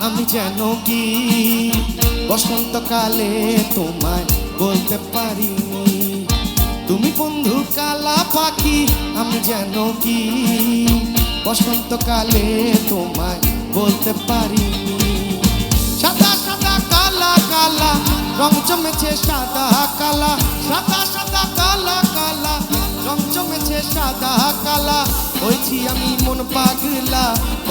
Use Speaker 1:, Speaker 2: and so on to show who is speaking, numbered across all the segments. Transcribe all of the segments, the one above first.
Speaker 1: আমি যেন কি? বসন্তকালে তোমায় বলতে পারিনি। তুমি বন্ধু কালা পাখি, আমি যেন কি? বসন্তকালে তোমায় বলতে পারিনি। সাদা সাদা কালা কালা, রং জমেছে সাদা কালা। সাদা সাদা কালা কালা, রং জমেছে সাদা কালা। হয়েছি আমি মন পাগলা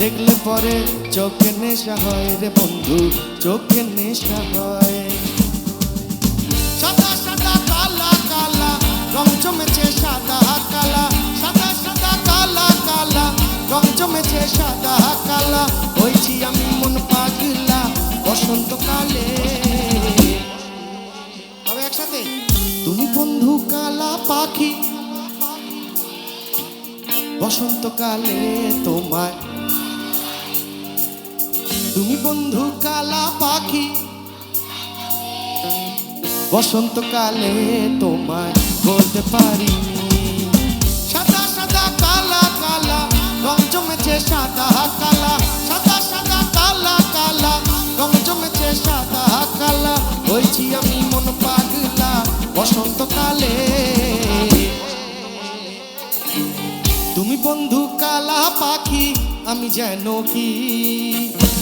Speaker 1: দেখলে পরে চোখে নেশা হয় রে বন্ধু, চোখে নেশা হয়। সাদা সাদা, কালা কালা, রং জমেছে সাদা, কালা। সাদা সাদা, কালা কালা, রং জমেছে সাদা, কালা। হয়েছি আমি মন পাগলা বসন্তকালে। হবে একসাথে। তুমি বন্ধু কালা পাখি। বসন্তকালে তোমায় তুমি বন্ধু কালা পাখি। বসন্তকালে তোমায় বলতে পারি। সাদা সাদা, কালা কালা, রং জমেছে সাদা, কালা। সাদা সাদা, কালা কালা, রং জমেছে সাদা, কালা। হয়েছি আমি মন পাগলা বসন্তকালে। তুমি বন্ধু কালা পাখি, আমি যেন কি?